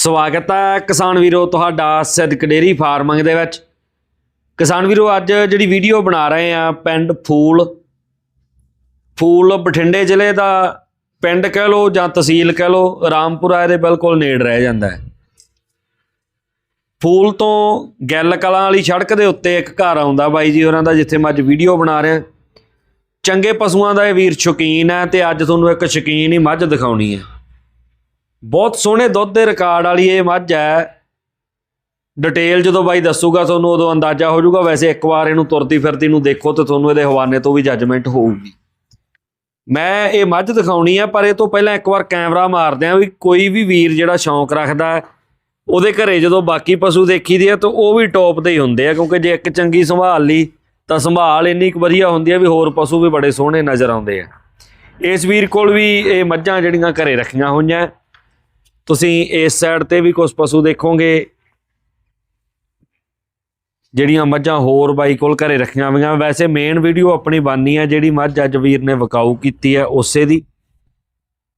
ਸਵਾਗਤ ਹੈ ਕਿਸਾਨ ਵੀਰੋ, ਤੁਹਾਡਾ ਸਿੱਧਕ ਡੇਰੀ ਫਾਰਮਿੰਗ ਦੇ ਵਿੱਚ। ਕਿਸਾਨ ਵੀਰੋ, ਅੱਜ ਜਿਹੜੀ ਵੀਡੀਓ ਬਣਾ ਰਹੇ ਆ ਪਿੰਡ ਫੂਲ ਫੂਲ ਬਠਿੰਡੇ ਜ਼ਿਲ੍ਹੇ ਦਾ ਪਿੰਡ ਕਹਿ ਲੋ ਜਾਂ ਤਹਿਸੀਲ ਕਹਿ ਲੋ ਰਾਮਪੁਰਾ ਇਹਦੇ ਬਿਲਕੁਲ ਨੇੜ ਰਹਿ ਜਾਂਦਾ ਹੈ। ਫੂਲ ਤੋਂ ਗਿੱਲ ਕਲਾਂ ਵਾਲੀ ਸੜਕ ਦੇ ਉੱਤੇ ਇੱਕ ਘਰ ਆਉਂਦਾ ਬਾਈ ਜੀ, ਉਹਨਾਂ ਦਾ ਜਿੱਥੇ ਮੈਂ ਅੱਜ ਵੀਡੀਓ ਬਣਾ ਰਿਹਾ। ਚੰਗੇ ਪਸ਼ੂਆਂ ਦਾ ਇਹ ਵੀਰ ਸ਼ੌਕੀਨ ਹੈ ਤੇ ਅੱਜ ਤੁਹਾਨੂੰ ਇੱਕ ਸ਼ੌਕੀਨ ਹੀ ਮੱਝ ਦਿਖਾਉਣੀ ਹੈ। ਬਹੁਤ ਸੋਹਣੇ ਦੁੱਧ ਦੇ ਰਿਕਾਰਡ ਵਾਲੀ ਇਹ ਮੱਝ ਹੈ। ਡਿਟੇਲ ਜਦੋਂ ਬਾਈ ਦੱਸੂਗਾ ਤੁਹਾਨੂੰ, ਉਦੋਂ ਅੰਦਾਜ਼ਾ ਹੋ ਜਾਊਗਾ। ਵੈਸੇ ਇੱਕ ਵਾਰ ਇਹਨੂੰ ਤੁਰਦੀ ਫਿਰਦੀ ਨੂੰ ਦੇਖੋ ਤੇ ਤੁਹਾਨੂੰ ਇਹਦੇ ਹਵਾਨੇ ਤੋਂ ਵੀ ਜੱਜਮੈਂਟ ਹੋਊਗੀ। ਮੈਂ ਇਹ ਮੱਝ ਦਿਖਾਉਣੀ ਆ, ਪਰ ਇਹ ਤੋਂ ਪਹਿਲਾਂ ਇੱਕ ਵਾਰ ਕੈਮਰਾ ਮਾਰਦੇ ਆ ਵੀ ਕੋਈ ਵੀ ਵੀਰ ਜਿਹੜਾ ਸ਼ੌਂਕ ਰੱਖਦਾ ਉਹਦੇ ਘਰੇ ਜਦੋਂ ਬਾਕੀ ਪਸ਼ੂ ਦੇਖੀਦੇ ਆ, ਤਾਂ ਉਹ ਵੀ ਟੌਪ ਤੇ ਹੀ ਹੁੰਦੇ ਆ। ਕਿਉਂਕਿ ਜੇ ਇੱਕ ਚੰਗੀ ਸੰਭਾਲ ਲਈ, ਤਾਂ ਸੰਭਾਲ ਇੰਨੀ ਕੁ ਵਧੀਆ ਹੁੰਦੀ ਆ ਵੀ ਹੋਰ ਪਸ਼ੂ ਵੀ ਬੜੇ ਸੋਹਣੇ ਨਜ਼ਰ ਆਉਂਦੇ ਆ। ਇਸ ਵੀਰ ਕੋਲ ਵੀ ਇਹ ਮੱਝਾਂ ਜਿਹੜੀਆਂ ਘਰੇ ਰੱਖੀਆਂ ਹੋਈਆਂ ਤੁਸੀਂ ਇਸ ਸਾਈਡ ਤੇ ਵੀ ਕੁਝ ਪਸ਼ੂ ਦੇਖੋਗੇ। ਜਿਹੜੀਆਂ ਮੱਝਾਂ ਹੋਰ ਬਾਈ ਕੋਲ ਘਰੇ ਰੱਖੀਆਂ ਹੋਈਆਂ। ਵੈਸੇ ਮੇਨ ਵੀਡੀਓ ਆਪਣੀ ਬਾਨੀ ਹੈ, ਜਿਹੜੀ ਮੱਝ ਅੱਜ ਵੀਰ ਨੇ ਵਕਾਊ ਕੀਤੀ ਹੈ ਉਸੇ ਦੀ।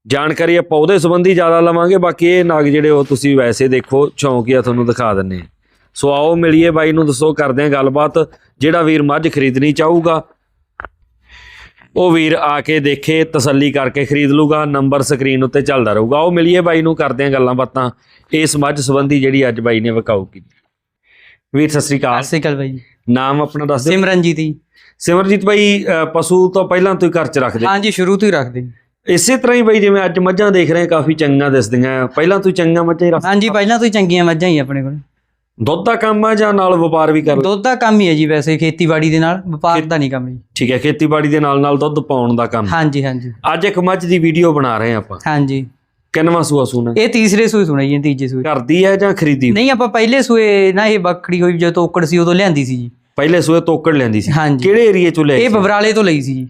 ਜਾਣਕਾਰੀ ਆਪਾਂ ਉਹਦੇ ਸੰਬੰਧੀ ਜ਼ਿਆਦਾ ਲਵਾਂਗੇ। ਬਾਕੀ ਇਹ ਨਾਗ ਜਿਹੜੇ ਉਹ ਤੁਸੀਂ ਵੈਸੇ ਦੇਖੋ ਚੌਂਕੀਆ ਤੁਹਾਨੂੰ ਦਿਖਾ ਦਿੰਨੇ ਸੋ ਆਓ ਮਿਲੀਏ ਬਾਈ ਨੂੰ, ਦੱਸੋ ਕਰਦੇ ਆ ਗੱਲਬਾਤ। ਜਿਹੜਾ ਵੀਰ ਮੱਝ ਖਰੀਦਣੀ ਚਾਹੂਗਾ ਉਹ ਵੀਰ ਆ ਕੇ ਦੇਖੇ ਤਸੱਲੀ ਕਰਕੇ ਖਰੀਦ ਲੂਗਾ ਨੰਬਰ ਸਕਰੀਨ ਉੱਤੇ ਚੱਲਦਾ ਰਹੂਗਾ। ਉਹ ਮਿਲੀਏ ਬਾਈ ਨੂੰ ਕਰਦੇ ਆ ਗੱਲਾਂ ਬਾਤਾਂ। ਇਸ ਮੱਝ ਸੰਬੰਧੀ ਜਿਹੜੀ ਅੱਜ ਬਾਈ ਨੇ ਵਕਾਊ ਕੀਤੀ। ਵੀਰ ਸਤਿ ਸ੍ਰੀ ਅਕਾਲ। ਸਤਿ ਬਾਈ ਜੀ। ਨਾਮ ਆਪਣਾ ਦੱਸ ਦਿਓ। ਸਿਮਰਨਜੀਤ ਜੀ। ਸਿਮਰਜੀਤ ਬਾਈ ਅ, ਪਸ਼ੂ ਤੋਂ ਪਹਿਲਾਂ ਤੋਂ ਹੀ ਘਰ ਚ ਰੱਖਦੇ। ਹਾਂਜੀ ਸ਼ੁਰੂ ਤੋਂ ਹੀ ਰੱਖਦੇ ਇਸੇ ਤਰ੍ਹਾਂ ਹੀ ਬਾਈ ਜਿਵੇਂ ਅੱਜ ਮੱਝਾਂ ਦੇਖ ਰਹੇ ਹਾਂ, ਕਾਫੀ ਚੰਗੀਆਂ ਦਿਸਦੀਆਂ। ਪਹਿਲਾਂ ਤੋਂ ਹੀ ਚੰਗੀਆਂ ਮੱਝਾਂ ਹੀ ਰੱਖ ਹਾਂਜੀ ਪਹਿਲਾਂ ਤੋਂ ਹੀ ਚੰਗੀਆਂ ਮੱਝਾਂ ਹੀ ਆਪਣੇ ਕੋਲ। ਦੁੱਧ ਦਾ ਕੰਮ ਆ ਜਾਂ ਨਾਲ ਵਪਾਰ ਵੀ ਕਰ ਦੁੱਧ ਦਾ ਕੰਮ ਹੀ ਹੈ ਜੀ ਵੈਸੇ ਖੇਤੀਬਾੜੀ ਦੇ ਨਾਲ ਵਪਾਰ ਦਾ ਨਹੀਂ ਕੰਮ ਜੀ। ਠੀਕ ਹੈ ਖੇਤੀਬਾੜੀ ਦੇ ਨਾਲ ਨਾਲ ਦੁੱਧ ਪਾਉਣ ਦਾ ਕੰਮ। ਹਾਂਜੀ ਹਾਂਜੀ। ਅੱਜ ਇੱਕ ਮੱਝ ਦੀ ਵੀਡੀਓ ਬਣਾ ਰਹੇ ਆਪਾਂ। ਹਾਂਜੀ। ਕਿੰਨਵਾਂ ਸੂਆ ਸੂਣਾ? ਇਹ ਤੀਸਰੇ ਸੂਏ ਸੁਣਾਈ ਜੀ ਤੀਜੇ ਸੂਏ। ਕਰਦੀ ਹੈ ਜਾਂ ਖਰੀਦੀ? ਨਹੀਂ ਆਪਾਂ ਪਹਿਲੇ ਸੂਏ ਨਾ ਇਹ ਬੱਕੜੀ ਹੋਈ ਜਦੋਂ ਤੋਕੜ ਸੀ ਉਦੋਂ ਲਿਆਂਦੀ ਸੀ ਜੀ। ਪਹਿਲੇ ਸੂਏ ਤੋਕੜ ਲੈਂਦੀ ਸੀ। ਹਾਂਜੀ। ਕਿਹੜੇ ਏਰੀਏ ਚੋਂ ਲੈ ਇਹ ਬਬਰਾਲੇ ਤੋਂ ਲਈ ਸੀ ਜੀ।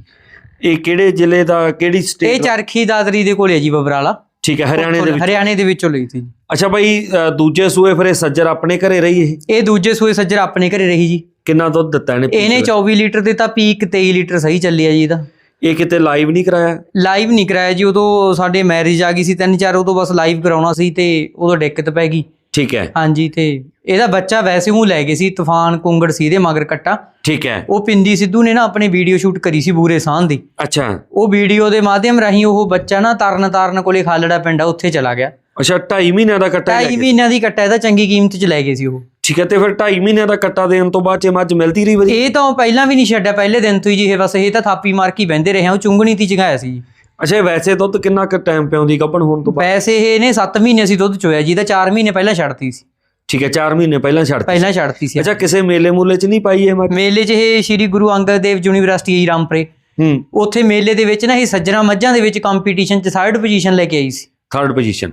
ਇਹ ਕਿਹੜੇ ਜ਼ਿਲ੍ਹੇ ਦਾ ਕਿਹੜੀ ਇਹ ਸਟੇਟ ਚਰਖੀ ਦਾਦਰੀ ਦੇ ਕੋਲੇ ਹੈ ਜੀ ਬਬਰਾਲਾ। ਠੀਕ ਹੈ ਹਰਿਆਣੇ ਦੇ ਵਿੱਚ? ਹਰਿਆਣੇ ਦੇ ਵਿੱਚੋਂ ਲਈ ਸੀ ਜੀ। ਅੱਛਾ ਅ, ਦੂਜੇ ਸੂਏ ਫਿਰ ਇਹ ਸੱਜਰ ਆਪਣੇ ਘਰੇ ਰਹੀ ਇਹ? ਇਹ ਦੂਜੇ ਸੂਏ ਸੱਜਰ ਆਪਣੇ ਘਰੇ ਰਹੀ ਜੀ। ਕਿੰਨਾ ਦੁੱਧ ਦਿੱਤਾ ਇਹਨੇ ਇਹਨੇ 24 ਲੀਟਰ ਦੇ ਤਾਂ ਪੀਕ 23 ਲੀਟਰ ਸਹੀ ਚੱਲਿਆ ਜੀ ਇਹਦਾ। ਇਹ ਕਿਤੇ ਲਾਈਵ ਨਹੀਂ ਕਰਾਇਆ? ਲਾਈਵ ਨਹੀਂ ਕਰਾਇਆ ਜੀ ਉਦੋਂ ਸਾਡੇ ਮੈਰਿਜ ਆ ਗਈ ਸੀ ਤਿੰਨ ਚਾਰ ਉਦੋਂ ਬਸ ਲਾਈਵ ਕਰਾਉਣਾ ਸੀ ਤੇ ਉਦੋਂ ਦਿੱਕਤ ਪੈ ਗਈ। ਠੀਕ ਹੈ। ਹਾਂਜੀ ਤੇ ਇਹਦਾ ਬੱਚਾ ਵੈਸੇ ਹੀ ਲੈ ਗਏ ਸੀ ਤੂਫਾਨ ਕੁੰਗੜ ਸੀ ਇਹਦੇ ਮਗਰ ਕੱਟਾ। ਠੀਕ ਹੈ। ਉਹ ਪਿੰਦੀ ਸਿੱਧੂ ਨੇ ਨਾ ਆਪਣੀ ਵੀਡੀਓ ਸ਼ੂਟ ਕਰੀ ਸੀ ਬੂਰੇ ਸਾਹ ਦੀ। ਅੱਛਾ। ਉਹ ਵੀਡੀਓ ਦੇ ਮਾਧਿਅਮ ਰਾਹੀਂ ਉਹ ਬੱਚਾ ਨਾ ਤਰਨ ਤਾਰਨ ਕੋਲੇ ਖਾਲੜਾ ਪਿੰਡ ਆ ਉੱਥੇ ਚਲਾ ਗਿਆ। ਅੱਛਾ 2.5 ਮਹੀਨਿਆਂ ਦਾ ਕੱਟਾ ਲੈ ਢਾਈ ਕੇ- ਮਹੀਨਿਆਂ ਦੀ ਕੱਟਾ ਇਹਦਾ ਚੰਗੀ ਕੀਮਤ ਚ ਲੈ ਗਏ ਸੀ ਉਹ। ਠੀਕ ਹੈ ਤੇ ਫਿਰ 2.5 ਮਹੀਨਿਆਂ ਦਾ ਕੱਟਾ ਦੇਣ ਤੋਂ ਬਾਅਦ ਚ ਮੱਝ ਮਿਲਦੀ ਰਹੀ ਇਹ ਤਾਂ ਪਹਿਲਾਂ ਵੀ ਨਹੀਂ ਛੱਡਿਆ ਪਹਿਲੇ ਦਿਨ ਤੋਂ ਹੀ ਜੀ ਇਹ ਬਸ ਇਹ ਤਾਂ ਥਾਪੀ ਮਾਰ ਕੇ ਹੀ ਬਹਿੰਦੇ ਰਹੇ ਆ ਉਹ ਚੁੰਗਣੀ ਤੀ ਚਗਾਇਆ ਸੀ ਅੱਛਾ ਇਹ ਵੈਸੇ ਦੁੱਧ ਕਿੰਨਾ ਕੁ ਟਾਈਮ ਪਿਆਉਂਦੀ ਗੱਭਣ ਹੋਣ ਤੋਂ ਬਾਅਦ? ਵੈਸੇ ਇਹ ਨੇ 7 ਮਹੀਨੇ ਸੀ ਦੁੱਧ ਚੋਇਆ ਜੀ ਇਹਦਾ 4 ਮਹੀਨੇ ਪਹਿਲਾਂ ਛੱਡਤੀ ਸੀ। ਠੀਕ ਹੈ 4 ਮਹੀਨੇ ਪਹਿਲਾਂ ਛੱਡ ਦਿੱਤੀ। ਪਹਿਲਾਂ ਛੱਡਤੀ ਸੀ ਅੱਛਾ ਕਿਸੇ ਮੇਲੇ ਮੂਲੇ ਚ ਨਹੀਂ ਪਾਈ ਇਹ ਮੱਝ? ਮੇਲੇ 'ਚ ਇਹ ਸ਼੍ਰੀ ਗੁਰੂ ਅੰਗਦ ਦੇਵ ਯੂਨੀਵਰਸਿਟੀ ਹੈ ਰਾਮਪੁਰੇ। ਹੂੰ। ਉੱਥੇ ਮੇਲੇ ਦੇ ਵਿੱਚ ਨਾ ਇਹ ਸੱਜਣਾ ਮੱਝਾਂ ਦੇ ਵਿੱਚ ਕੰਪੀਟੀਸ਼ਨ 'ਚ ਥਰਡ ਪੋਜੀਸ਼ਨ ਲੈ ਕੇ ਆਈ ਸੀ। ਥਰਡ ਪੋਜੀਸ਼ਨ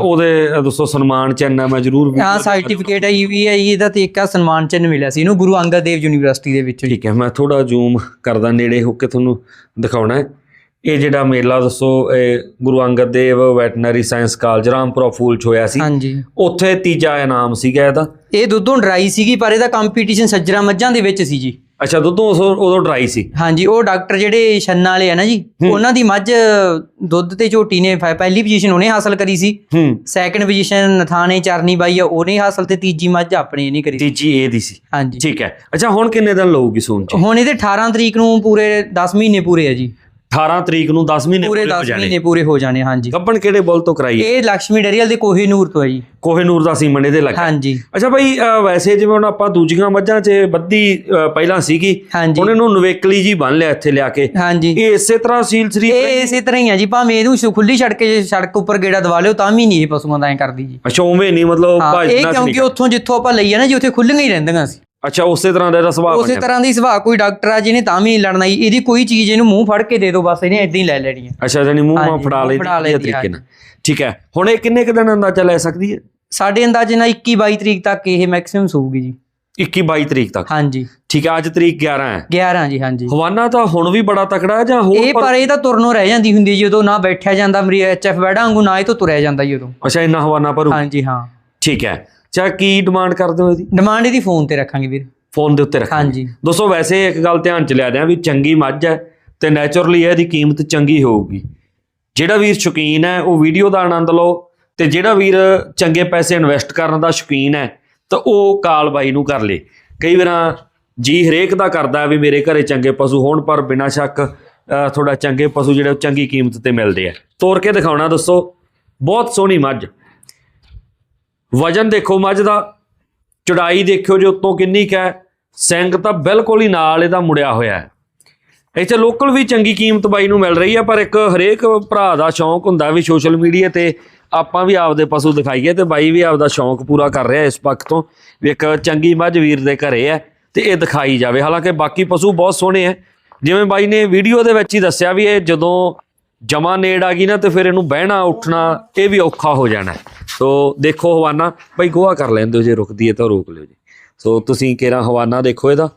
ਉਹਦੇ ਦੋਸਤੋ ਸਨਮਾਨ ਚਿੰਨ੍ਹ ਹੈ ਮੈਂ ਜ਼ਰੂਰ ਹਾਂ ਸਰਟੀਫਿਕੇਟ ਆਈ ਵੀ ਹੈ ਇਹਦਾ ਤੇ ਇੱਕ ਸਨਮਾਨ ਚਿੰਨ੍ਹ ਮਿਲਿਆ ਸੀ ਇਹਨੂੰ ਗੁਰੂ ਅੰਗਦ ਦੇਵ ਯੂਨੀਵਰਸਿਟੀ ਦੇ ਵਿੱਚੋਂ ਠੀਕ ਹੈ ਮੈਂ ਥੋੜਾ ਜ਼ੂਮ ਕਰਦਾ ਨੇੜੇ ਹੋ ਕੇ ਤੁਹਾਨੂੰ ਦਿਖਾਉਣਾ ਹੈ। ਇਹ ਜਿਹੜਾ ਮੇਲਾ ਦੱਸੋ ਇਹ Guru Angad Dev veterinary science college Rampura Phul ਚ ਹੋਇਆ ਸੀ। ਹਾਂਜੀ। ਉੱਥੇ ਤੀਜਾ ਇਨਾਮ ਸੀਗਾ ਇਹਦਾ। ਇਹ ਦੁੱਧੋਂ ਡਰਾਈ ਸੀਗੀ ਪਰ ਇਹਦਾ ਕੰਪੀਟੀਸ਼ਨ ਸੱਜਣਾ ਮੱਝਾਂ ਦੇ ਵਿੱਚ ਸੀ ਜੀ। ਅੱਛਾ ਦੁੱਧੋਂ ਉਦੋਂ ਡਰਾਈ ਸੀ? ਹਾਂਜੀ ਉਹ ਡਾਕਟਰ ਜਿਹੜੇ ਛੰਨਾ ਵਾਲੇ ਆ ਨਾ ਜੀ ਉਹਨਾਂ ਦੀ ਮੱਝ ਦੁੱਧ ਤੇ ਝੋਟੀ ਨੇ ਫ- ਪਹਿਲੀ ਪੋਜੀਸ਼ਨ ਉਹਨੇ ਹਾਸਲ ਕਰੀ ਸੀ। ਹੂੰ। ਸੈਕੰਡ ਪੋਜੀਸ਼ਨ ਨਥਾਣੇ ਚਰਨੀ ਬਾਈ ਆ ਉਹਨੇ ਹਾਸਲ ਤੇ ਤੀਜੀ ਮੱਝ ਆਪਣੀ ਇਹਨੇ ਕਰੀ ਸੀ। ਤੀਜੀ ਇਹ ਦੀ ਸੀ। ਹਾਂਜੀ। ਠੀਕ ਹੈ। ਅੱਛਾ ਹੁਣ ਕਿੰਨੇ ਦਿਨ ਲਊਗੀ ਸੂਨ ਚ? ਹੁਣ ਇਹਦੇ 18 ਤਰੀਕ ਨੂੰ ਪੂਰੇ 10 ਮਹੀਨੇ ਪੂਰੇ ਆ ਜੀ। 18 ਤਰੀਕ ਨੂੰ 10 ਮਹੀਨੇ ਪੂਰੇ ਪੂਰੇ ਹੋ 10 ਜਾਣੇ। ਮਹੀਨੇ ਪੂਰੇ ਹੋ ਜਾਣੇ ਹਾਂਜੀ। ਗੱਬਣ ਕਿਹੜੇ ਬੁੱਲ ਤੋਂ ਕਰਾਈ ਇਹ ਲక్ష్ਮੀ ਡਰੀਅਲ ਦੇ ਕੋਹੀਨੂਰ ਤੋਂ ਹੈ ਜੀ। ਕੋਹੇਨੂਰ ਦਾ ਸੀਮਨ ਇਹਦੇ ਲੱਗਾ। ਹਾਂਜੀ। ਅੱਛਾ ਭਾਈ ਵੈਸੇ ਜਿਵੇਂ ਹੁਣ ਆਪਾਂ ਦੂਜੀਆਂ ਮੱਝਾਂ 'ਚ ਬੱਦੀ ਪਹਿਲਾਂ ਸੀਗੀ ਹੁਣ ਇਹਨੂੰ ਨਵੇਕਲੀ ਜੀ ਬੰਨ ਲਿਆ ਇੱਥੇ ਲਿਆ ਕੇ। ਹਾਂਜੀ। ਇਹ ਇਸੇ ਤਰ੍ਹਾਂ ਸੀਲ ਸਰੀਰ ਇਹ ਇਸੇ ਤਰ੍ਹਾਂ ਹੀ ਆ ਜੀ ਭਾਵੇਂ ਇਹਨੂੰ ਖੁੱਲੀ ਛੱਡ ਕੇ ਸੜਕ ਉੱਪਰ ਗੇੜਾ ਦਵਾ ਲਿਓ ਤਾਂ ਵੀ ਨਹੀਂ ਇਹ ਪਸ਼ੂਆਂ ਦਾ ਐ ਕਰਦੀ ਜੀ। ਅੱਛਾ ਉਵੇਂ ਨਹੀਂ ਮਤਲਬ ਹਾਂ ਇਹ ਭੱਜਣਾ ਕਿਉਂਕਿ ਉੱਥੋਂ ਜਿੱਥੋਂ ਆਪਾਂ ਲਈ ਆ ਨਾ ਜੀ ਉੱਥੇ ਖੁੱਲੀਆਂ ਹੀ ਰਹਿੰਦੀਆਂ ਸੀ। ਅੱਛਾ ਉਸੇ ਤਰ੍ਹਾਂ ਦਾ ਇਹਦਾ ਸੁਭਾਅ ਉਸੇ ਬਣਿਆ। ਤਰ੍ਹਾਂ ਦੀ ਸੁਭਾਅ ਕੋਈ ਡਾਕਟਰ ਆ ਜਿਹਨੇ ਤਾਂ ਵੀ ਲੜਨਾ ਇਹਦੀ ਕੋਈ ਚੀਜ਼ ਇਹਨੂੰ ਮੂੰਹ ਫੜ ਕੇ ਦੇ ਦਿਓ ਬਸ ਇਹਨੇ ਇਦਾਂ ਹੀ ਲੈ ਲੈਣੀ ਹੈ। ਅੱਛਾ ਜਾਨੀ ਮੂੰਹ ਮਾ ਹਾਂਜੀ, ਫੜਾ ਮੂੰਹ ਲਈ ਫੜਾ ਤਰੀਕੇ ਨਾਲ। ਠੀਕ ਹੈ ਹੁਣ ਇਹ ਕਿੰਨੇ ਕੁ ਦਿਨ ਅੰਦਾਜ਼ਾ ਲੈ ਸਕਦੀ ਹੈ? ਸਾਡੇ ਅੰਦਾਜ਼ੇ ਨਾਲ 21 22 ਤਰੀਕ ਤੱਕ ਇਹ ਮੈਕਸਿਮਮ ਸੂਗੀ ਜੀ। 21 22 ਤਰੀਕ ਤੱਕ? ਹਾਂਜੀ। ਠੀਕ ਹੈ ਅੱਜ ਤਰੀਕ 11 ਹੈ। 11 ਜੀ ਹਾਂਜੀ। ਹਵਾਨਾ ਤਾਂ ਹੁਣ ਵੀ ਬੜਾ ਤਕੜਾ ਹੈ ਜਾਂ ਹੋਰ ਇਹ ਪਰ ਇਹ ਤਾਂ ਤੁਰਨੋਂ ਰਹਿ ਜਾਂਦੀ ਹੁੰਦੀ ਜੀ ਉਦੋਂ ਨਾ ਬੈਠਿਆ ਜਾਂਦਾ ਮਰੀ ਐਚਐਫ ਬੈੜਾ ਵਾਂਗੂ ਨਾ ਇਹ ਤੋਂ ਤੁਰਿਆ ਜਾਂਦਾ ਜੀ ਉਦੋਂ। ਅੱਛਾ ਇੰਨਾ ਹਵਾਨਾ ਭਰੂ। ਹਾਂਜੀ ਹਾਂ। ਠੀਕ ਹੈ ਚਾ ਕੀ ਡਿਮਾਂਡ ਕਰਦੇ ਹੋ ਇਹਦੀ? ਡਿਮਾਂਡ ਇਹਦੀ ਫੋਨ ਤੇ ਰੱਖਾਂਗੇ ਵੀਰ। ਫੋਨ ਦੇ ਉੱਤੇ ਰੱਖਾਂ ਹਾਂਜੀ। ਦੋਸਤੋ ਵੈਸੇ ਇੱਕ ਗੱਲ ਧਿਆਨ ਚ ਲਿਆ ਦਿਆਂ ਵੀ ਚੰਗੀ ਮੱਝ ਹੈ ਤੇ ਨੇਚਰਲੀ ਇਹਦੀ ਕੀਮਤ ਚੰਗੀ ਹੋਊਗੀ। ਜਿਹੜਾ ਵੀਰ ਸ਼ੌਕੀਨ ਹੈ ਉਹ ਵੀਡੀਓ ਦਾ ਆਨੰਦ ਲਓ ਤੇ ਜਿਹੜਾ ਵੀਰ ਚੰਗੇ ਪੈਸੇ ਇਨਵੈਸਟ ਕਰਨ ਦਾ ਸ਼ੌਕੀਨ ਹੈ ਤਾਂ ਉਹ ਕਾਲ ਬਾਈ ਨੂੰ ਕਰ ਲੇ। ਕਈ ਵਾਰਾਂ ਜੀ ਹਰੇਕ ਦਾ ਕਰਦਾ ਵੀ ਮੇਰੇ ਘਰੇ ਚੰਗੇ ਪਸ਼ੂ ਹੋਣ ਪਰ ਬਿਨਾਂ ਸ਼ੱਕ ਥੋੜਾ ਚੰਗੇ ਪਸ਼ੂ ਜਿਹੜੇ ਚੰਗੀ ਕੀਮਤ ਤੇ ਮਿਲਦੇ ਆ। ਤੋੜ ਕੇ ਦਿਖਾਉਣਾ ਦੱਸੋ ਬਹੁਤ ਸੋਹਣੀ ਮੱਝ। ਵਜਨ ਦੇਖੋ ਮੱਝ ਦਾ, ਚੜਾਈ ਦੇਖਿਓ ਜੇ ਉੱਤੋਂ ਕਿੰਨੀ ਕੁ ਹੈ, ਸਿੰਘ ਤਾਂ ਬਿਲਕੁਲ ਹੀ ਨਾਲ ਇਹਦਾ ਮੁੜਿਆ ਹੋਇਆ ਹੈ। ਇੱਥੇ ਲੋਕਲ ਵੀ ਚੰਗੀ ਕੀਮਤ ਬਾਈ ਨੂੰ ਮਿਲ ਰਹੀ ਹੈ, ਪਰ ਇੱਕ ਹਰੇਕ ਭਰਾ ਦਾ ਸ਼ੌਂਕ ਹੁੰਦਾ ਵੀ ਸੋਸ਼ਲ ਮੀਡੀਆ ਤੇ ਆਪਾਂ ਵੀ ਆਪਦੇ ਪਸ਼ੂ ਦਿਖਾਈਏ ਤੇ ਬਾਈ ਵੀ ਆਪਦਾ ਸ਼ੌਂਕ ਪੂਰਾ ਕਰ ਰਿਹਾ ਇਸ ਪੱਖ ਤੋਂ ਵੀ ਇੱਕ ਚੰਗੀ ਮੱਝ ਵੀਰ ਦੇ ਘਰੇ ਹੈ ਤੇ ਇਹ ਦਿਖਾਈ ਜਾਵੇ। ਹਾਲਾਂਕਿ ਬਾਕੀ ਪਸ਼ੂ ਬਹੁਤ ਸੋਹਣੇ ਹੈ। ਜਿਵੇਂ ਬਾਈ ਨੇ ਵੀਡੀਓ ਦੇ ਵਿੱਚ ਹੀ ਦੱਸਿਆ ਵੀ ਇਹ ਜਦੋਂ ਜਮਾ ਨੇੜ ਆ ਗਈ ਨਾ ਤੇ ਫਿਰ ਇਹਨੂੰ ਬਹਿਣਾ ਉੱਠਣਾ ਇਹ ਵੀ ਔਖਾ ਹੋ ਜਾਣਾ। ਹੈ। ਸੋ ਦੇਖੋ ਹਵਾਨਾ ਬਾਈ ਗੋਆ ਕਰ ਲੈਂਦੇ ਹੋ ਜੇ ਰੁਕਦੀ ਹੈ ਤਾਂ ਰੋਕ ਲਿਓ ਜੀ। ਸੋ ਤੁਸੀਂ ਕਿਹੜਾ ਹਵਾਨਾ ਦੇਖੋ ਇਹਦਾ।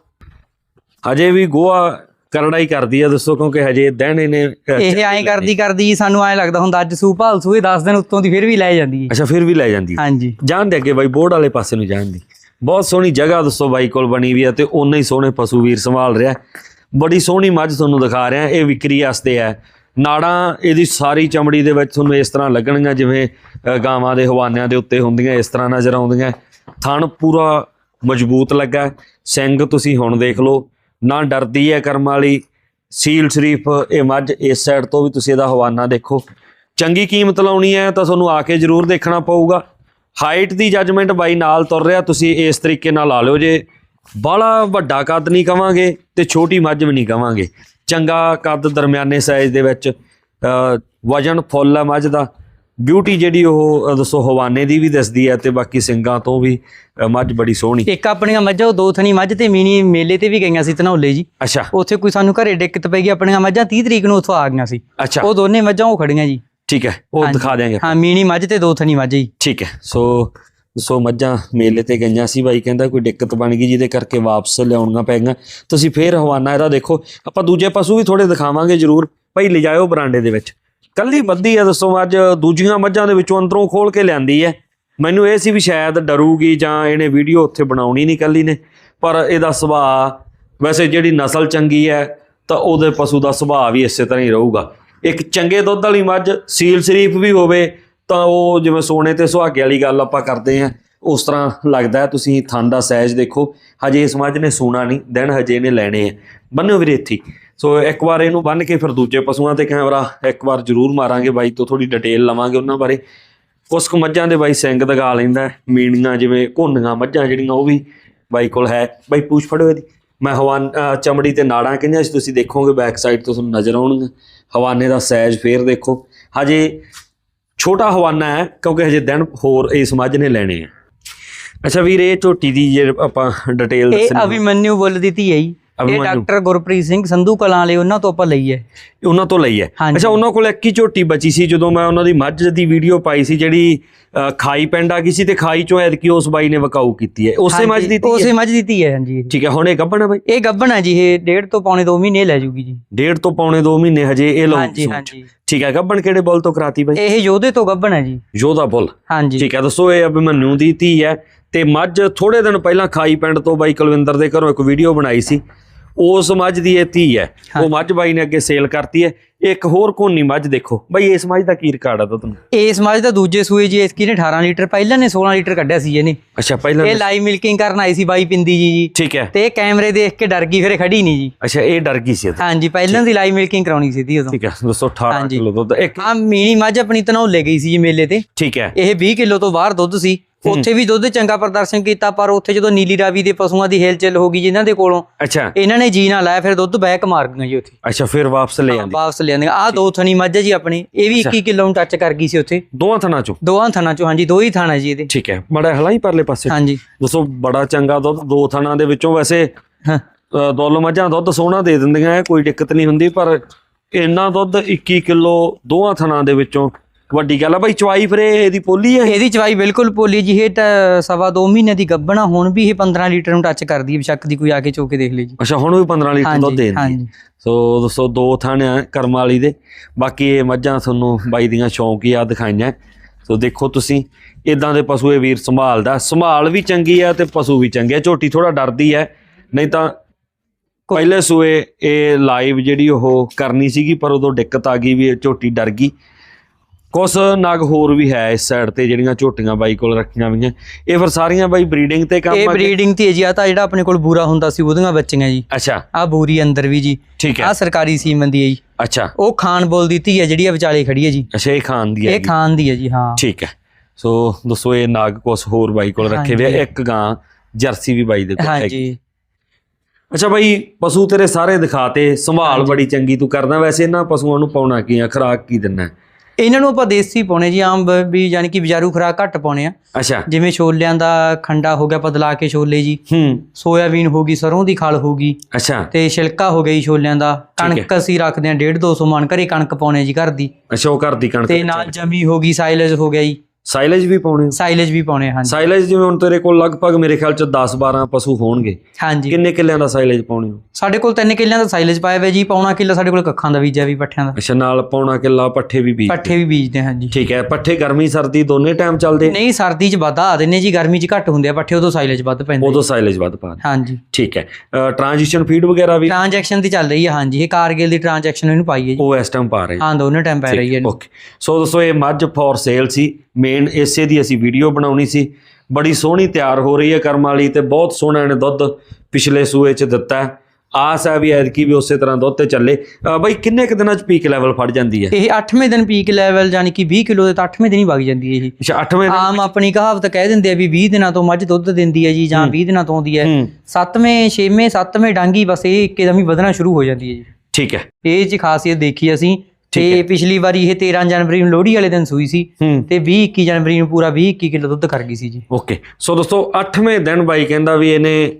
ਹਜੇ ਵੀ ਗੋਆ ਕਰੜਾ ਹੀ ਕਰਦੀ ਆ ਦੱਸੋ ਕਿਉਂਕਿ ਹਜੇ ਦਿਨ ਇਹਨੇ ਅਹ, ਇਹ ਐਂ ਕਰਦੀ ਕਰਦੀ ਸਾਨੂੰ ਐਂ ਲੱਗਦਾ ਹੁੰਦਾ ਅੱਜ ਸੂ ਭਾਲ ਸੂਏ 10 ਦਿਨ ਉੱਤੋਂ ਦੀ ਫਿਰ ਵੀ ਲੈ ਜਾਂਦੀ ਹੈ। ਅੱਛਾ ਫਿਰ ਵੀ ਲੈ ਜਾਂਦੀ ਹਾਂਜੀ। ਜਾਣ ਦੇ ਅੱਗੇ ਬਾਈ ਬੋਰਡ ਵਾਲੇ ਪਾਸੇ ਨੂੰ ਜਾਣ ਦੀ। ਬਹੁਤ ਸੋਹਣੀ ਜਗ੍ਹਾ ਦੱਸੋ ਬਾਈ ਕੋਲ ਬਣੀ ਵੀ ਆ ਤੇ ਉਨੇ ਹੀ ਸੋਹਣੇ ਪਸ਼ੂ ਵੀਰ ਸੰਭਾਲ ਰਿਹਾ। ਬੜੀ ਸੋਹਣੀ ਮੱਝ ਤੁਹਾਨੂੰ ਦਿਖਾ ਰਿਹਾ ਇਹ ਵਿਕਰੀ ਵਾਸਤੇ ਹੈ। ਨਾੜਾਂ ਇਹਦੀ ਸਾਰੀ ਚਮੜੀ ਦੇ ਵਿੱਚ ਤੁਹਾਨੂੰ ਇਸ ਤਰ੍ਹਾਂ ਲੱਗਣਗੀਆਂ, ਜਿਵੇਂ ਗਾਵਾਂ ਦੇ ਹਵਾਨਿਆਂ ਦੇ ਉੱਤੇ ਹੁੰਦੀਆਂ, ਇਸ ਤਰ੍ਹਾਂ ਨਜ਼ਰ ਆਉਂਦੀਆਂ। ਥਣ ਪੂਰਾ ਮਜ਼ਬੂਤ ਲੱਗਾ। ਹੈ। ਸਿੰਘ ਤੁਸੀਂ ਹੁਣ ਦੇਖ ਲਓ, ਨਾ ਡਰਦੀ ਹੈ ਕਰਮ ਵਾਲੀ। ਸੀਲ ਸ਼ਰੀਫ, ਇਹ ਮੱਝ ਇਸ ਸਾਈਡ ਤੋਂ ਵੀ ਤੁਸੀਂ ਇਹਦਾ ਹਵਾਨਾ ਦੇਖੋ। ਚੰਗੀ ਕੀਮਤ ਲਾਉਣੀ ਹੈ ਤਾਂ ਤੁਹਾਨੂੰ ਆ ਕੇ ਜ਼ਰੂਰ ਦੇਖਣਾ ਪਊਗਾ। ਹਾਈਟ ਦੀ ਜੱਜਮੈਂਟ ਬਾਈ ਨਾਲ ਤੁਰ ਰਿਹਾ, ਤੁਸੀਂ ਇਸ ਤਰੀਕੇ ਨਾਲ ਲਾ ਲਿਓ ਜੇ। ਬਾਹਲਾ ਵੱਡਾ ਕੱਦ ਨਹੀਂ ਕਵਾਂਗੇ ਤੇ ਛੋਟੀ ਮੱਝ ਵੀ ਨਹੀਂ ਕਵਾਂਗੇ। ਚੰਗਾ ਕੱਦ ਦਰਮਿਆਨੇ ਸਾਈਜ਼ ਦੇ ਵਿੱਚ ਵਜਨ ਫੁੱਲ ਹੈ ਮੱਝ ਦਾ। ਬਿਊਟੀ ਜਿਹੜੀ ਉਹ ਦੱਸੋ ਹਵਾਨੇ ਦੀ ਵੀ ਦਿਸਦੀ ਹੈ ਤੇ ਬਾਕੀ ਸਿੰਗਾਂ ਤੋਂ ਵੀ ਮੱਝ ਬੜੀ ਸੋਹਣੀ। ਇੱਕ ਆਪਣੀਆਂ ਮੱਝਾਂ ਉਹ ਦੋ ਥਣੀ ਮੱਝ ਤੇ ਮੀਨੀ ਮੇਲੇ ਤੇ ਵੀ ਗਈਆਂ ਸੀ ਧਨੌਲੇ ਜੀ। ਅੱਛਾ। ਉੱਥੇ ਕੋਈ ਸਾਨੂੰ ਘਰੇ ਦਿੱਕਤ ਪੈ ਗਈ ਆਪਣੀਆਂ ਮੱਝਾਂ 30 ਤਰੀਕ ਨੂੰ ਉੱਥੋਂ ਆ ਗਈਆਂ ਸੀ। ਅੱਛਾ। ਉਹ ਦੋਨੇ ਮੱਝਾਂ ਉਹ ਖੜੀਆਂ ਜੀ। ਠੀਕ ਹੈ ਉਹ। ਦਿਖਾ ਦਿਆਂਗੇ ਹਾਂ ਮੀਨੀ ਮੱਝ ਤੇ ਦੋ ਥਣੀ ਮੱਝ ਜੀ। ਠੀਕ ਹੈ ਸੋ ਸੋ ਮੱਝਾਂ ਮੇਲੇ ਤੇ ਗਈਆਂ ਸੀ ਬਾਈ, ਕਹਿੰਦਾ ਕੋਈ ਦਿੱਕਤ ਬਣ ਗਈ ਜਿਹਦੇ ਕਰਕੇ ਵਾਪਸ ਲਿਆਉਣੀਆਂ ਪੈ ਗਈਆਂ। ਤੁਸੀਂ ਫੇਰ ਹਵਾਨਾ ਇਹਦਾ ਦੇਖੋ, ਆਪਾਂ ਦੂਜੇ ਪਸ਼ੂ ਵੀ ਥੋੜੇ ਦਿਖਾਵਾਂਗੇ ਜ਼ਰੂਰ। ਭਾਈ, ਲਿਜਾਇਓ ਬਰਾਂਡੇ ਦੇ ਵਿੱਚ। ਕੱਲੀ ਬੱਦੀ ਆ ਦੱਸੋ, ਅੱਜ ਦੂਜੀਆਂ ਮੱਝਾਂ ਦੇ ਵਿੱਚੋਂ ਅੰਦਰੋਂ ਖੋਲ ਕੇ ਲਿਆਂਦੀ ਹੈ। ਮੈਨੂੰ ਇਹ ਸੀ ਵੀ ਸ਼ਾਇਦ ਡਰੂਗੀ ਜਾਂ ਇਹਨੇ ਵੀਡੀਓ ਉੱਥੇ ਬਣਾਉਣੀ ਨਹੀਂ ਕੱਲੀ ਨੇ। ਪਰ ਇਹਦਾ ਸੁਭਾਅ, ਵੈਸੇ ਜਿਹੜੀ ਨਸਲ ਚੰਗੀ ਹੈ, ਤਾਂ ਉਹਦੇ ਪਸ਼ੂ ਦਾ ਸੁਭਾਅ ਵੀ ਇਸੇ ਤਰ੍ਹਾਂ ਹੀ ਰਹੂਗਾ। ਇੱਕ ਚੰਗੇ ਦੁੱਧ ਵਾਲੀ ਮੱਝ, ਸੀਲ ਸ਼ਰੀਫ ਵੀ ਹੋਵੇ ਤਾਂ ਉਹ ਜਿਵੇਂ ਸੋਨੇ ਤੇ ਸੁਹਾਗੇ ਵਾਲੀ ਗੱਲ ਆਪਾਂ ਕਰਦੇ ਆ ਉਸ ਤਰ੍ਹਾਂ ਲੱਗਦਾ ਤੁਸੀਂ ਥਣ ਦਾ ਸਾਈਜ਼ ਦੇਖੋ। ਹਜੇ ਇਸ ਮੱਝ ਨੇ ਸੋਨਾ ਨਹੀਂ, ਦਿਨ ਹਜੇ ਇਹਨੇ ਲੈਣੇ ਆ। ਬੰਨਿਓ ਵੀਰੇ ਇੱਥੇ ਸੋ ਇੱਕ ਵਾਰ ਇਹਨੂੰ ਬੰਨ ਕੇ ਫਿਰ ਦੂਜੇ ਪਸ਼ੂਆਂ ਤੇ ਕੈਮਰਾ ਇੱਕ ਵਾਰ ਜ਼ਰੂਰ ਮਾਰਾਂਗੇ ਬਾਈ ਤੋਂ ਥੋੜੀ ਡਿਟੇਲ ਲਵਾਂਗੇ ਉਹਨਾਂ ਬਾਰੇ। ਕੁਛ ਕੁ ਮੱਝਾਂ ਦੇ ਬਾਈ ਸਿੰਘ ਦਗਾ ਲੈਂਦਾ ਮੀਣੀਆਂ ਜਿਵੇਂ ਘੁੰਨੀਆਂ ਮੱਝਾਂ ਜਿਹੜੀਆਂ ਉਹ ਵੀ ਬਾਈ ਕੋਲ ਹੈ। ਬਾਈ ਪੂਛ ਫੜੋ ਇਹਦੀ। ਮੈਂ ਹਵਾਨ ਚਮੜੀ ਤੇ ਨਾੜਾਂ ਕਹਿੰਦੇ ਸੀ ਤੁਸੀਂ ਦੇਖੋਗੇ ਬੈਕ ਸਾਈਡ ਤੋਂ ਤੁਹਾਨੂੰ ਨਜ਼ਰ ਆਉਣਗੀਆਂ। ਹਵਾਨੇ ਦਾ ਸਾਈਜ਼ ਫੇਰ ਦੇਖੋ। ਹਜੇ ਛੋਟਾ ਹਵਾਨਾ ਹੈ ਕਿਉਂਕਿ ਹਜੇ ਦਿਨ ਹੋਰ ਇਸ ਮੱਝ ਨੇ ਲੈਣੇ ਆ। ਅੱਛਾ ਵੀਰ ਇਹ ਝੋਟੀ ਦੀ ਜੇ ਆਪਾਂ ਡਿਟੇਲ ਇਹ ਦੱਸਣੀ ਅਭਿਮਨਿਊ ਬੁੱਲ ਦਿੱਤੀ ਹੈ ਜੀ। ਇਹ। ਡਾਕਟਰ ਗੁਰਪ੍ਰੀਤ ਸਿੰਘ ਸੰਧੂ ਕਲਾਂ ਵਾਲੇ ਉਹਨਾਂ ਤੋਂ ਆਪਾਂ ਲਈ ਹੈ। ਉਹਨਾਂ ਤੋਂ ਲਈ ਹੈ। ਅੱਛਾ ਉਹਨਾਂ ਕੋਲ ਇੱਕ ਹੀ ਝੋਟੀ ਬਚੀ ਸੀ ਜਦੋਂ ਮੈਂ ਉਹਨਾਂ ਦੀ ਮੱਝ ਦੀ ਵੀਡੀਓ ਪਾਈ ਸੀ ਜਿਹੜੀ ਖਾਈ ਪਿੰਡ ਆ ਗਈ ਸੀ ਤੇ ਖਾਈ ਚੋਂ ਐਤਕੀ ਉਸ ਬਾਈ ਨੇ ਵਕਾਊ ਕੀਤੀ ਹੈ। ਉਸੇ ਮੱਝ ਦੀ ਤੀ ਉਸੇ ਹੈ ਮੱਝ ਦਿੱਤੀ ਹੈ ਹਾਂਜੀ। ਇਹ। ਠੀਕ ਹੈ ਹੁਣ ਇਹ ਗੱਭਣ ਹੈ ਬਾਈ? ਇਹ ਗੱਭਣ ਹੈ ਜੀ ਇਹ ਡੇਢ ਤੋਂ ਪੌਣੇ 2 ਮਹੀਨੇ ਲੈ ਜੂਗੀ ਜੀ। ਡੇਢ ਤੋਂ ਪੌਣੇ 2 ਮਹੀਨੇ ਹਜੇ ਇਹ ਲਓ। ਹਾਂਜੀ। ਹਾਂਜੀ। ਠੀਕ ਹੈ ਗੱਭਣ ਕਿਹੜੇ ਬੋਲ ਤੋਂ ਕਰਾਤੀ ਬਾਈ? ਇਹ ਯੋਧੇ ਤੋਂ ਗੱਭਣ ਹੈ ਜੀ। ਯੋਧਾ ਬੁੱਲ। ਹਾਂਜੀ। ਠੀਕ ਹੈ ਦੱਸੋ ਇਹ ਅਭਿਮਨੂ ਦੀ ਧੀ ਹੈ ਤੇ ਮੱਝ ਥੋੜੇ ਦਿਨ ਪਹਿਲਾਂ ਖਾਈ ਪਿੰਡ ਤੋਂ ਬਾਈ ਕੁਲਵਿੰਦਰ ਦੇ ਘਰੋਂ ਇੱਕ ਵੀਡੀਓ ਬਣਾਈ ਸੀ। ਉਸ ਮੱਝ ਦੀ ਇਹ ਧੀ ਹੈ। ਉਹ ਮੱਝ ਬਾਈ ਨੇ ਅੱਗੇ ਸੇਲ ਕਰਤੀ ਹੈ। ਇੱਕ ਹੋਰ ਕੋਨੀ ਮੱਝ ਦੇਖੋ। ਬਾਈ ਇਸ ਮੱਝ ਦਾ ਕੀ ਰਿਕਾਰਡ ਆ ਤੁਹਾਨੂੰ ਇਸ ਮੱਝ ਦਾ ਦੂਜੇ ਸੂਏ ਜੀ ਇਸ ਕੀ ਨੇ 18 ਲੀਟਰ ਪਹਿਲਾਂ ਨੇ 16 ਲੀਟਰ ਕੱਢਿਆ ਸੀ ਇਹਨੇ। ਅੱਛਾ ਪਹਿਲਾਂ ਇਹ ਲਾਈਵ ਮਿਲਕਿੰਗ ਕਰਨ ਆਈ ਸੀ ਬਾਈ ਪਿੰਦੀ ਜੀ ਜੀ। ਠੀਕ ਹੈ। ਤੇ ਇਹ ਕੈਮਰੇ ਦੇਖ ਕੇ ਡਰ ਗਈ ਫਿਰ ਖੜੀ ਨਹੀਂ ਜੀ। ਅੱਛਾ ਇਹ ਡਰ ਗਈ ਸੀ। ਹਾਂਜੀ ਪਹਿਲਾਂ ਦੀ ਲਾਈਵ ਮਿਲਕਿੰਗ ਕਰਾਉਣੀ ਸੀ ਦੀ ਉਦੋਂ। ਠੀਕ ਹੈ ਦੱਸੋ 18 ਹਾਂਜੀ। ਕਿਲੋ ਦੁੱਧ। ਇੱਕ ਆ ਮੀਣੀ ਮੱਝ ਆਪਣੀ ਧਨੌਲੇ ਗਈ ਸੀ ਜੀ ਮੇਲੇ ਤੇ। ਠੀਕ ਹੈ। ਇਹ 20 ਕਿਲੋ ਤੋਂ ਬਾਹਰ ਦੁੱਧ ਸੀ। ਉੱਥੇ ਵੀ ਦੁੱਧ ਚੰਗਾ ਪ੍ਰਦਰਸ਼ਨ ਕੀਤਾ ਪਰ ਉੱਥੇ ਜਦੋਂ ਨੀਲੀ ਰਾਵੀ ਦੇ ਪਸ਼ੂਆਂ ਦੀ ਹੇਲਚਲ ਹੋ ਗਈ ਜਿਨ੍ਹਾਂ ਦੇ ਕੋਲੋਂ ਅੱਛਾ। ਇਹਨਾਂ ਨੇ ਜੀ ਨਾ ਲਾਇਆ ਫਿਰ ਦੁੱਧ ਬੈਕ ਮਾਰ ਗਈਆਂ ਜੀ ਉੱਥੇ। ਅੱਛਾ ਫਿਰ ਵਾਪਸ ਲੈ ਆਂਦੀ। ਵਾਪਸ ਲਿਆਂਦੇ ਆ ਦੋ ਥਣੀ ਮੱਝ ਜੀ ਆਪਣੀ ਇਹ ਵੀ 21 ਕਿਲੋ ਨੂੰ ਟੱਚ ਕਰ ਗਈ ਸੀ ਉੱਥੇ। ਦੋਵਾਂ ਥਣਾ ਚੋਂ? ਦੋਹਾਂ ਥਣਾਂ ਚੋਂ ਹਾਂਜੀ ਦੋ ਹੀ ਥਾਣਾ ਜੀ ਇਹਦੇ। ਠੀਕ ਹੈ ਬੜਾ ਹਲਾਈ ਪਰਲੇ ਪਾਸੇ। ਹਾਂਜੀ। ਦੱਸੋ ਬੜਾ ਚੰਗਾ ਦੁੱਧ ਦੋ ਥਣਾ ਦੇ ਵਿੱਚੋਂ ਵੈਸੇ ਦੁੱਲ ਮੱਝਾਂ ਦੁੱਧ ਸੋਹਣਾ ਦੇ ਦਿੰਦੀਆਂ ਕੋਈ ਦਿੱਕਤ ਨਹੀਂ ਹੁੰਦੀ ਪਰ ਇੰਨਾ ਦੁੱਧ 21 ਕਿਲੋ ਦੋਹਾਂ ਥਣਾਂ ਦੇ ਵਿੱਚੋਂ ਵੱਡੀ ਗੱਲ ਆ ਬਾਈ ਚਵਾਈ ਫਿਰ ਇਹ ਇਹਦੀ ਪੋਲੀ ਹੈ ਇਹਦੀ ਚਵਾਈ ਬਿਲਕੁਲ ਪੋਲੀ ਜੀ ਇਹ ਤਾਂ ਸਵਾ ਦੋ ਮਹੀਨੇ ਦੀ ਗੱਭਣਾ ਹੁਣ ਵੀ ਇਹ 15 ਲੀਟਰ ਨੂੰ ਟੱਚ ਕਰਦੀ ਹੈ ਬੇਸ਼ੱਕ ਦੀ ਕੋਈ ਆ ਕੇ ਚੋ ਕੇ ਦੇਖ ਲੇ ਜੀ। ਅੱਛਾ ਹੁਣ ਵੀ 15 ਲੀਟਰ ਦੁੱਧ ਦੇ। ਦਿੰਦੀ ਸੋ ਦੋਸਤੋ ਦੋ ਥਾਣੇ ਆ ਕਰਮ ਵਾਲੀ ਦੇ ਬਾਕੀ ਇਹ ਮੱਝਾਂ ਤੁਹਾਨੂੰ ਬਾਈ ਦੀਆਂ ਸ਼ੌਂਕ ਹੀ ਆ ਦਿਖਾਈਆਂ। ਸੋ ਦੇਖੋ ਤੁਸੀਂ ਇਦਾਂ ਦੇ ਪਸ਼ੂ ਇਹ ਵੀਰ ਸੰਭਾਲਦਾ। ਸੰਭਾਲ ਵੀ ਚੰਗੀ ਆ ਤੇ ਪਸ਼ੂ ਵੀ ਚੰਗੇ ਆ ਝੋਟੀ ਥੋੜਾ ਡਰਦੀ ਹੈ ਨਹੀਂ ਤਾਂ ਪਹਿਲੇ ਸੂਏ ਇਹ ਲਾਈਵ ਜਿਹੜੀ ਉਹ ਕਰਨੀ ਸੀਗੀ ਪਰ ਉਦੋਂ ਦਿੱਕਤ ਆ ਗਈ ਵੀ ਇਹ ਝੋਟੀ ਡਰ ਗਈ। ਕੁਛ ਨਗ ਹੋਰ ਵੀ ਹੈ ਇਸ ਸਾਈਡ ਤੇ ਜਿਹੜੀਆਂ ਝੋਟੀਆਂ ਬਾਈ ਕੋਲ ਰੱਖੀਆਂ ਹੋਈਆਂ। ਇਹ ਫਿਰ ਸਾਰੀਆਂ ਬਾਈ ਬਰੀਡਿੰਗ ਤੇ ਕੰਮ ਇਹ ਬਰੀਡਿੰਗ ਤੇ ਹੈ ਜੀ ਆ ਤਾਂ ਜਿਹੜਾ ਆਪਣੇ ਕੋਲ ਬੂਰਾ ਹੁੰਦਾ ਸੀ ਉਹਦੀਆਂ ਬੱਚੀਆਂ ਜੀ। ਅੱਛਾ। ਆ ਬੂਰੀ ਅੰਦਰ ਵੀ ਜੀ। ਠੀਕ ਹੈ। ਆ ਸਰਕਾਰੀ ਸੀਮਨ ਦੀ ਹੈ ਜੀ। ਅੱਛਾ। ਉਹ ਖਾਨ ਬੋਲ ਦੀ ਧੀ ਹੈ ਜਿਹੜੀ ਆ ਵਿਚਾਲੇ ਖੜੀ ਹੈ ਜੀ। ਅੱਛਾ ਇਹ ਖਾਨ ਦੀ ਹੈ ਇਹ ਖਾਨ ਦੀ ਹੈ ਜੀ ਹਾਂ। ਠੀਕ ਹੈ। ਸੋ ਦੋਸਤੋ ਇਹ ਨਾਗ ਕੁਛ ਹੋਰ ਬਾਈ ਕੋਲ ਰੱਖੇ ਹੋਏ। ਇੱਕ ਗਾਂ ਜਰਸੀ ਵੀ ਬਾਈ ਦੇ ਕੋਲ ਹੈਗੀ। ਹਾਂਜੀ ਅੱਛਾ ਬਾਈ ਪਸ਼ੂ ਤੇਰੇ ਸਾਰੇ ਦਿਖਾਤੇ ਸੰਭਾਲ। ਬੜੀ ਚੰਗੀ ਤੂੰ ਕਰਦਾ ਵੈਸੇ। ਇਹਨਾਂ ਪਸ਼ੂਆਂ ਨੂੰ ਪਾਉਣਾ ਕੀ ਆ? ਖੁਰਾਕ ਕੀ ਦਿੰਨਾ ਇਹਨਾਂ ਨੂੰ ਆਪਾਂ ਦੇਸੀ ਪਾਉਣੇ ਜੀ ਆਮ ਬ- ਵੀ ਯਾਨੀ ਕਿ ਬਜ਼ਾਰੂ ਖੁਰਾਕ ਘੱਟ ਪਾਉਣੇ ਆ। ਅੱਛਾ। ਜਿਵੇਂ ਛੋਲਿਆਂ ਦਾ ਖੰਡਾ ਹੋ ਗਿਆ ਬਦਲਾ ਕੇ ਛੋਲੇ ਜੀ। ਹੂੰ। ਸੋਇਆਬੀਨ ਹੋ ਗਈ ਸਰੋਂ ਦੀ ਖਲ ਹੋ ਗਈ। ਅੱਛਾ। ਤੇ ਛਿਲਕਾ ਹੋ ਗਈ ਛੋਲਿਆਂ ਦਾ। ਠੀਕ ਹੈ। ਕਣਕ ਅਸੀਂ ਰੱਖਦੇ ਆ 1.5 200 ਮਣ ਘਰੇ ਕਣਕ ਪਾਉਣੇ ਜੀ ਘਰ ਦੀ। ਅੱਛਾ ਉਹ ਘਰ ਦੀ ਕਣਕ ਤੇ ਨਾਲ ਜਮੀ ਹੋ ਗਈ ਸਾਈਲੇਜ ਹੋ ਗਿਆ ਜੀ। ਸਾਈਲੇਜ ਵੀ ਪਾਉਣੇ ਸਾਈਲੇਜ ਵੀ ਪਾਉਣੇ ਹਾਂਜੀ। ਸਾਈਲੇਜ ਜਿਵੇਂ ਹੁਣ ਤੇਰੇ ਕੋਲ ਲਗਭਗ ਮੇਰੇ ਖਿਆਲ ਚ 10 12 ਪਸ਼ੂ ਹੋਣਗੇ। ਹਾਂਜੀ। ਕਿੰਨੇ ਕਿੱਲਿਆਂ ਦਾ ਸਾਈਲੇਜ ਪਾਉਣੇ ਹੋ? ਸਾਡੇ ਕੋਲ ਤਿੰਨ ਕਿੱਲਿਆਂ ਦਾ ਸਾਈਲੇਜ ਪਾਇਆ ਹੋਇਆ ਜੀ ਪੌਣਾ ਕਿੱਲਾ ਸਾਡੇ ਕੋਲ ਕੱਖਾਂ ਦਾ ਬੀਜਿਆ ਵੀ ਪੱਠਿਆਂ ਦਾ। ਅੱਛਾ ਨਾਲ ਪੌਣਾ ਕਿੱਲਾ ਪੱਠੇ ਵੀ ਬੀਜ ਪੱਠੇ ਵੀ ਬੀਜਦੇ ਹਾਂ ਹਾਂਜੀ। ਠੀਕ ਹੈ ਪੱਠੇ ਗਰਮੀ ਸਰਦੀ ਦੋਨੇ ਟਾਈਮ ਚੱਲਦੇ? ਨਹੀਂ ਸਰਦੀ 'ਚ ਵੱਧ ਦਿੰਨੇ ਜੀ ਗਰਮੀ 'ਚ ਘੱਟ ਹੁੰਦੇ ਆ ਪੱਠੇ ਉਦੋਂ ਸਾਈਲੇਜ ਵੱਧ ਪੈਂਦੇ। ਉਦੋਂ ਸਾਈਲੇਜ ਵੱਧ ਪਾ ਦੇ। ਹਾਂਜੀ। ਠੀਕ ਹੈ ਟ੍ਰਾਂਜੀਸ਼ਨ ਫੀਡ ਵਗੈਰਾ ਵੀ? ਟ੍ਰਾਂਜੈਕਸ਼ਨ ਦੀ ਚੱਲ ਰਹੀ ਹੈ ਹਾਂਜੀ। ਇਹ ਕਾਰਗਿਲ ਦੀ ਟ੍ਰਾਂਜੈਕਸ਼ਨ ਇਹਨੂੰ ਪਾਈ ਹੈ ਜੀ। ਉਹ ਇਸ ਟਾਈਮ ਪਾ ਰਹੇ। ਹਾਂ ਦੋਨੇ ਟਾਈਮ ਪੈ ਰਹੀ ਹੈ ਇਹਨੂੰ। ਓਕੇ ਸੋ ਦੋਸਤੋ ਇਹ ਮੱਝ ਫॉर ਸੇਲ ਸੀ ਮੇਨ ਇਸੇ ਦੀ ਅਸੀਂ ਵੀਡੀਓ ਬਣਾਉਣੀ ਸੀ। ਬੜੀ ਸੋਹਣੀ ਤਿਆਰ ਹੋ ਰਹੀ ਹੈ ਕਰਮ ਵਾਲੀ ਤੇ ਬਹੁਤ ਸੋਹਣਾ ਇਹਨੇ ਦੁੱਧ ਪਿਛਲੇ ਸੂਏ ਚ ਦਿੱਤਾ। ਆਸ ਹੈ ਵੀ ਐਤਕੀ ਵੀ ਉਸੇ ਤਰ੍ਹਾਂ ਦੁੱਧ ਤੇ ਚੱਲੇ। ਬਈ ਕਿੰਨੇ ਕੁ ਦਿਨਾਂ ਚ ਪੀਕ ਲੈਵਲ ਫੜ ਜਾਂਦੀ ਹੈ? ਇਹ 8ਵੇਂ ਦਿਨ ਪੀਕ ਲੈਵਲ ਯਾਨੀ ਕਿ 20 ਕਿਲੋ ਦੇ ਤਾਂ 8ਵੇਂ ਦਿਨ ਹੀ ਵਗ ਜਾਂਦੀ ਹੈ ਇਹ। ਅੱਛਾ 8ਵੇਂ ਦਿਨ ਆਮ ਆਪਣੀ ਕਹਾਵਤ ਕਹਿ ਦਿੰਦੇ ਆ ਵੀ 20 ਦਿਨਾਂ ਤੋਂ ਮੱਝ ਦੁੱਧ ਦਿੰਦੀ ਹੈ ਜੀ ਜਾਂ 20 ਦਿਨਾਂ ਤੋਂ ਆਉਂਦੀ ਹੈ। ਹੂੰ। 7ਵੇਂ 6ਵੇਂ 7ਵੇਂ ਡਾਂਗੀ ਬਸ ਇਹ ਇੱਕਦਮ ਹੀ ਵਧਣਾ ਸ਼ੁਰੂ ਹੋ ਜਾਂਦੀ ਹੈ ਜੀ। ਠੀਕ ਹੈ। ਇਹ ਜੀ ਖਾਸੀਅਤ ਦੇਖੀ ਅਸੀਂ। ਤੇ ਪਿਛਲੀ ਵਾਰੀ ਇਹ 13 ਜਨਵਰੀ ਨੂੰ ਲੋਹੜੀ ਵਾਲੇ ਦਿਨ ਸੂਈ ਸੀ ਤੇ 20 21 ਜਨਵਰੀ ਨੂੰ ਪੂਰਾ 20 21 ਕਿਲੋ ਦੁੱਧ ਕਰ ਗਈ ਸੀ ਜੀ। ਓਕੇ। ਸੋ ਦੋਸਤੋ 8ਵੇਂ ਦਿਨ ਬਾਈ ਕਹਿੰਦਾ ਵੀ ਇਹਨੇ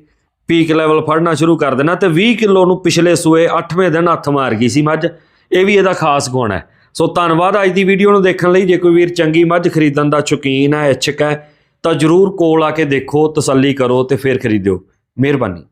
ਪੀਕ ਲੈਵਲ ਫੜਨਾ ਸ਼ੁਰੂ ਕਰ ਦੇਣਾ ਤੇ 20 ਕਿਲੋ ਨੂੰ ਪਿਛਲੇ ਸੂਏ 8ਵੇਂ ਦਿਨ ਹੱਥ ਮਾਰ ਗਈ ਸੀ ਮੱਝ। ਇਹ ਵੀ ਇਹਦਾ ਖਾਸ ਗੁਣ ਹੈ। ਸੋ ਧੰਨਵਾਦ ਅੱਜ ਦੀ ਵੀਡੀਓ ਨੂੰ ਦੇਖਣ ਲਈ। ਜੇ ਕੋਈ ਵੀਰ ਚੰਗੀ ਮੱਝ ਖਰੀਦਣ ਦਾ ਸ਼ੌਕੀਨ ਹੈ ਇੱਛਕ ਹੈ ਤਾਂ ਜਰੂਰ ਕੋਲ ਆ ਕੇ ਦੇਖੋ ਤਸੱਲੀ ਕਰੋ ਤੇ ਫਿਰ ਖਰੀਦਿਓ। ਮਿਹਰਬਾਨੀ।